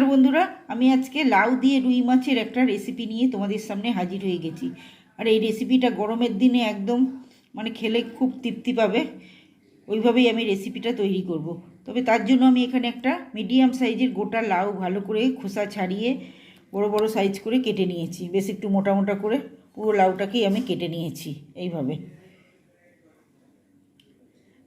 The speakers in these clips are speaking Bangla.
নমস্কার বন্ধুরা, আমি আজকে লাউ দিয়ে রুই মাছের একটা রেসিপি নিয়ে তোমাদের সামনে হাজির হয়ে গেছি। আর এই রেসিপিটা গরমের দিনে একদম মানে খেলে খুব তৃপ্তি পাবে। ওইভাবেই আমি রেসিপিটা তৈরি করব। তবে তার জন্য আমি এখানে একটা মিডিয়াম সাইজের গোটা লাউ ভালো করে খোসা ছাড়িয়ে বড় বড় সাইজ করে কেটে নিয়েছি। বেশ একটু মোটা মোটা করে পুরো লাউটাকেই আমি কেটে নিয়েছি এইভাবে।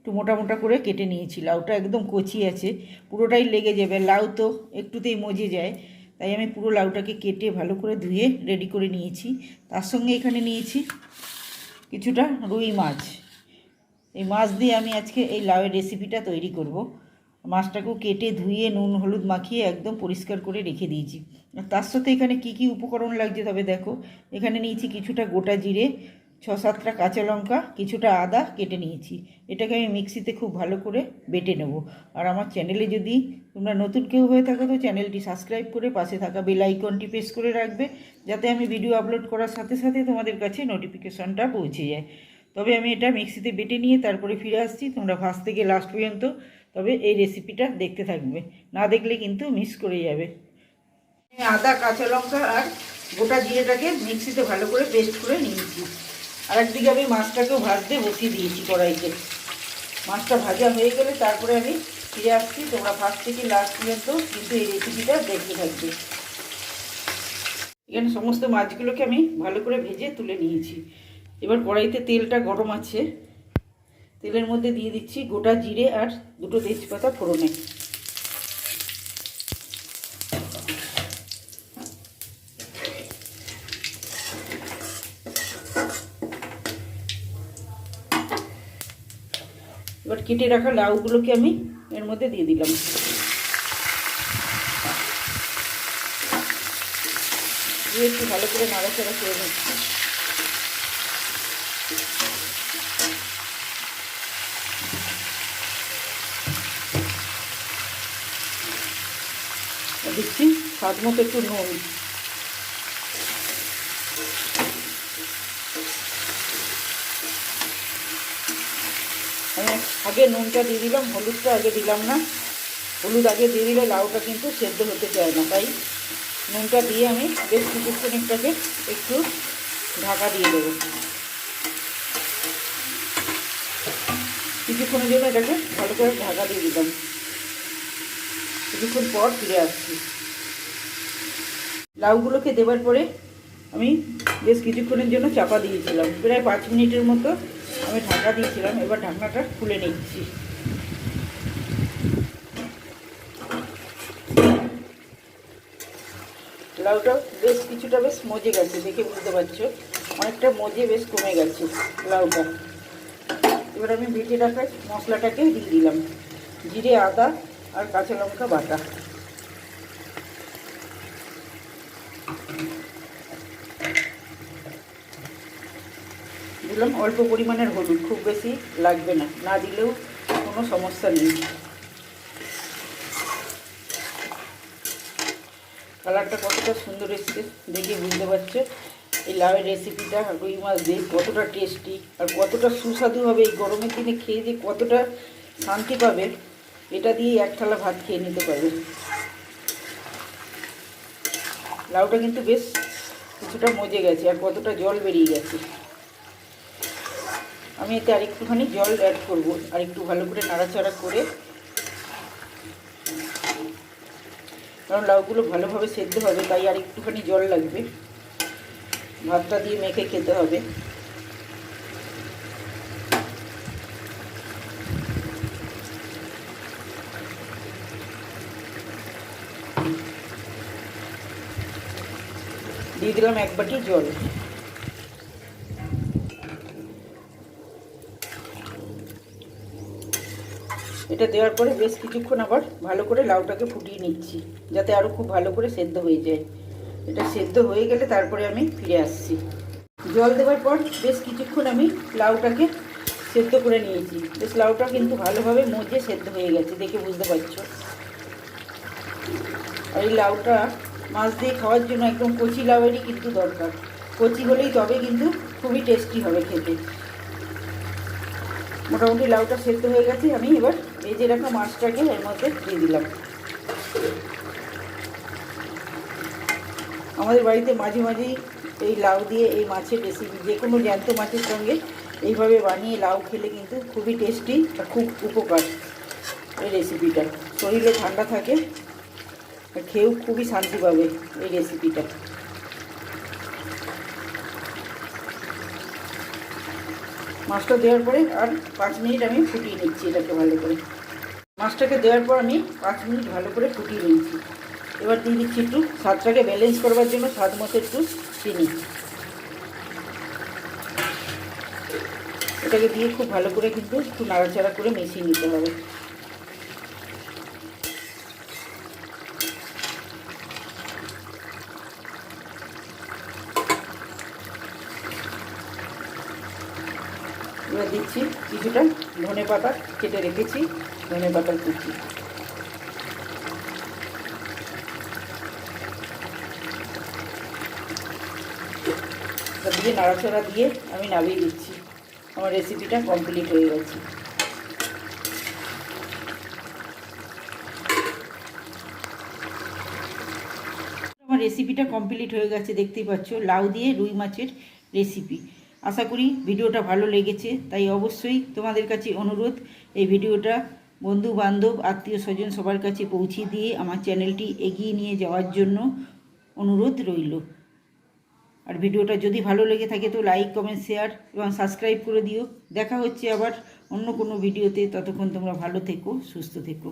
একটু মোটা মোটা করে কেটে নিয়েছি। লাউটা একদম কচি আছে, পুরোটাই লেগে যাবে। লাউ তো একটুতেই মজে যায়, তাই আমি পুরো লাউটাকে কেটে ভালো করে ধুয়ে রেডি করে নিয়েছি। তার সঙ্গে এখানে নিয়েছি কিছুটা রুই মাছ। এই মাছ দিয়ে আমি আজকে এই লাউয়ের রেসিপিটা তৈরি করব। মাছটাকেও কেটে ধুয়ে নুন, হলুদ মাখিয়ে একদম পরিষ্কার করে রেখে দিয়েছি। তার সাথে এখানে কি কি উপকরণ লাগছে তবে দেখো। এখানে নিয়েছি কিছুটা গোটা জিরে ছ সাতটা কাঁচা লঙ্কা, কিছুটা আদা কেটে নিয়েছি। এটাকে আমি মিক্সিতে খুব ভালো করে বেটে নেব। আর আমার চ্যানেলে যদি তোমরা নতুন কেউ হয়ে থাকো, তো চ্যানেলটি সাবস্ক্রাইব করে পাশে থাকা বেল আইকনটি প্রেস করে রাখবে, যাতে আমি ভিডিও আপলোড করার সাথে সাথে তোমাদের কাছে নোটিফিকেশনটা পৌঁছে যায়। তবে আমি এটা মিক্সিতে বেটে নিয়ে তারপরে ফিরে আসছি। তোমরা ফার্স্ট থেকে লাস্ট পর্যন্ত তবে এই রেসিপিটা দেখতে থাকবে। না দেখলে কিন্তু মিস করে যাবে। আদা, কাঁচা লঙ্কা আর গোটা জিরেটাকে মিক্সিতে ভালো করে পেস্ট করে নিয়েছি। আর একদিকে আমি মাছটাকেও ভাজতে বসিয়ে দিয়েছি কড়াইতে। মাছটা ভাজা হয়ে গেলে তারপরে আমি ফিরে আসছি, তোমরা ফার্স্ট থেকে লাস্ট পর্যন্ত কিন্তু এই রেসিপিটা দেখতে থাকবে। এখানে সমস্ত মাছগুলোকে আমি ভালো করে ভেজে তুলে নিয়েছি। এবার কড়াইতে তেলটা গরম আছে। তেলের মধ্যে দিয়ে দিচ্ছি গোটা জিরে আর দুটো তেজপাতা ফোড়নে। এবার কেটে রাখা লাউগুলোকে আমি এর মধ্যে দিয়ে দিলাম। দিয়ে একটু ভালো করে নাড়াচাড়া করে নিচ্ছি। দিচ্ছি স্বাদ মতো একটু নুন আমি আগে নুনটা দিয়ে দিলাম, হলুদটা আগে দিলাম না। হলুদ আগে দিয়ে দিলে লাউটা কিন্তু সেদ্ধ হতে চায় না। তাই নুনটা দিয়ে আমি বেশ কিছুক্ষণ একটাকে একটু ঢাকা দিয়ে দেবো। কিছুক্ষণের জন্য এটাকে ভালো করে ঢাকা দিয়ে দিলাম। কিছুক্ষণ পর ফিরে আসছি। লাউগুলোকে দেওয়ার পরে আমি বেশ কিছুক্ষণের জন্য চাপা দিয়েছিলাম। প্রায় পাঁচ মিনিটের মতো আমি ঢাকা দিয়েছিলাম, এবার ঢাকনাটা খুলে নিচ্ছি। লাউটা বেশ কিছুটা বেশ মজে গেছে, দেখে বুঝতে পারছ? অনেকটা মজে বেশ কমে গেছে লাউটা। এবার আমি ভেজে রাখা মশলাটাকে দিয়ে দিলাম। জিরে, আদা আর কাঁচা লঙ্কা বাটা। দিলাম, অল্প পরিমাণের হলুদ, খুব বেশি লাগবে না। না দিলেও কোনো সমস্যা নেই। কালারটা কতটা সুন্দর এসছে দেখে বুঝতে পারছ? এই লাউয়ের রেসিপিটা রুই মাছ দিয়ে কতটা টেস্টি আর কতটা সুস্বাদু হবে এই গরমের দিনে, খেয়ে যে কতটা শান্তি পাবে, এটা দিয়ে এক থালা ভাত খেয়ে নিতে পারবে। লাউটা কিন্তু বেশ কিছুটা মজে গেছে আর কতটা জল বেরিয়ে গেছে। আমি এতে আরেকটুখানি জল অ্যাড করব, আর একটু ভালো করে নাড়াচাড়া করে। কারণ লাউগুলো ভালোভাবে সেদ্ধ হবে, তাই আর একটুখানি জল লাগবে। ভাতটা দিয়ে মেখে খেতে হবে। দিয়ে দিলাম এক বাটি জল। এটা দেওয়ার পরে বেশ কিছুক্ষণ আবার ভালো করে লাউটাকে ফুটিয়ে নিচ্ছি, যাতে আরও খুব ভালো করে সেদ্ধ হয়ে যায়। এটা সেদ্ধ হয়ে গেলে তারপরে আমি ফিরে আসছি। জল দেওয়ার পর বেশ কিছুক্ষণ আমি লাউটাকে সেদ্ধ করে নিয়েছি। বেশ লাউটা কিন্তু ভালোভাবে মজে সেদ্ধ হয়ে গেছে, দেখে বুঝতে পারছ। আর এই লাউটা মাছ দিয়ে খাওয়ার জন্য একদম কচি লাউয়েরই কিন্তু দরকার। কচি হলেই তবে কিন্তু খুবই টেস্টি হবে খেতে। মোটামুটি লাউটা সেদ্ধ হয়ে গেছে, আমি এবার ভেজে রাখা মাছটাকে এর মধ্যে দিয়ে দিলাম। আমাদের বাড়িতে মাঝে মাঝেই এই লাউ দিয়ে এই মাছের রেসিপি যে কোনো জ্যান্ত মাছের সঙ্গে এইভাবে বানিয়ে লাউ খেলে কিন্তু খুবই টেস্টি আর খুব উপকার এই রেসিপিটা শরীরে ঠান্ডা থাকে খেয়েও খুবই শান্তি পাবে এই রেসিপিটা মাছটা দেওয়ার পরে আর পাঁচ মিনিট আমি ফুটিয়ে নিচ্ছি এটাকে ভালো করে। মাছটাকে দেওয়ার পর আমি পাঁচ মিনিট ভালো করে ফুটিয়ে নিয়েছি এবার দিয়ে দিচ্ছি একটু স্বাদটাকে ব্যালেন্স করবার জন্য স্বাদ মতো একটু চিনি। এটাকে দিয়ে খুব ভালো করে কিন্তু একটু নাড়াচাড়া করে মিশিয়ে নিতে হবে। এবার দিচ্ছি, কিছুটা ধনে পাতা কেটে রেখেছি, ধনে পাতার কুচি। দিয়ে নাড়াচাড়া দিয়ে আমি নামিয়ে দিচ্ছি। আমার রেসিপিটা কমপ্লিট হয়ে গেছে। আমার রেসিপিটা কমপ্লিট হয়ে গেছে, দেখতেই পাচ্ছ। লাউ দিয়ে রুই মাছের রেসিপি আশা করি ভিডিওটা ভালো লেগেছে, তাই অবশ্যই তোমাদের কাছে অনুরোধ, এই ভিডিওটা বন্ধু বান্ধব, আত্মীয় স্বজন সবার কাছে পৌঁছে দিয়ে আমার চ্যানেলটি এগিয়ে নিয়ে যাওয়ার জন্য অনুরোধ রইল। আর ভিডিওটা যদি ভালো লেগে থাকে তো লাইক, কমেন্ট, শেয়ার এবং সাবস্ক্রাইব করে দিও। দেখা হচ্ছে আবার অন্য কোনো ভিডিওতে, ততক্ষণ তোমরা ভালো থেকো, সুস্থ থেকো।